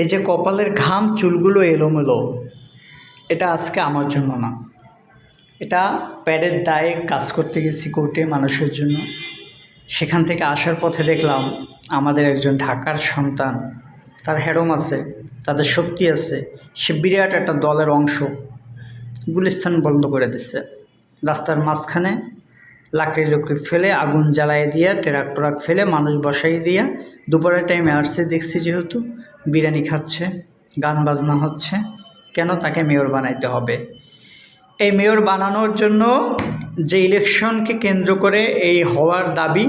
এই যে কপালের ঘাম চুলগুলো এলোমেলো, এটা আজকে আমার জন্য না। এটা প্যাডের দায়ে কাজ করতে গেছি কোর্টে মানুষের জন্য। সেখান থেকে আসার পথে দেখলাম আমাদের একজন ঢাকার সন্তান, তার হ্যারম আছে, তাদের শক্তি আছে, সে বিরাট একটা দলের অংশ গুলিস্থান বন্ধ করে দিচ্ছে রাস্তার মাঝখানে লাকড়ি লুকড়ি ফেলে আগুন জ্বালায় দিয়া ট্রাক ট্রাক ফেলে মানুষ বসাই দিয়া, দুপুরের টাইমে আসছে দেখছি যেহেতু, বিরিয়ানি খাচ্ছে, গান বাজনা হচ্ছে, কেন তাকে মেয়র বানাইতে হবে? এই মেয়র বানানোর জন্য যে ইলেকশনকে কেন্দ্র করে এই হওয়ার দাবি,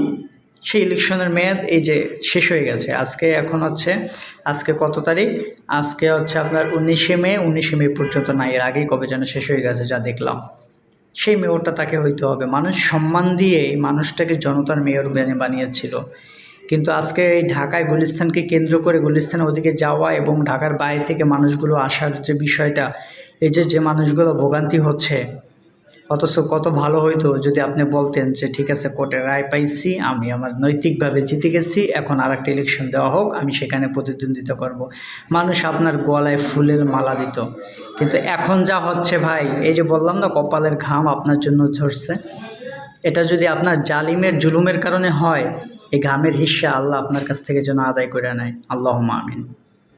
সেই ইলেকশনের মেয়াদ এই যে শেষ হয়ে গেছে। আজকে এখন হচ্ছে, আজকে কত তারিখ? আজকে হচ্ছে আপনার উনিশে মে উনিশে মে পর্যন্ত না, এর আগেই কবে যেন শেষ হয়ে গেছে যা দেখলাম। সেই মেয়রটা তাকে হইতে হবে। মানুষ সম্মান দিয়ে এই মানুষটাকে জনতার মেয়র বানিয়ে- বানিয়েছিল। কিন্তু আজকে এই ঢাকায় গুলিস্তানকে কেন্দ্র করে গুলিস্তানের ওদিকে যাওয়া এবং ঢাকার বাইরে থেকে মানুষগুলো আসার যে বিষয়টা, এই যে যে মানুষগুলো ভোগান্তি হচ্ছে অথচ কত ভালো হইতো যদি আপনি বলতেন যে, ঠিক আছে, কোর্টের রায় পাইছি, আমি আমার নৈতিকভাবে জিতে গেছি, এখন আর একটা ইলেকশন দেওয়া হোক, আমি সেখানে প্রতিদ্বন্দ্বিতা করব। মানুষ আপনার গলায় ফুলের মালা দিত। কিন্তু এখন যা হচ্ছে ভাই, এই যে বললাম না, কপালের ঘাম আপনার জন্য ঝরছে। এটা যদি আপনার জালিমের জুলুমের কারণে হয়, এই ঘামের হিস্সা আল্লাহ আপনার কাছ থেকে যেন আদায় করে নেয়। আল্লাহ আমিন।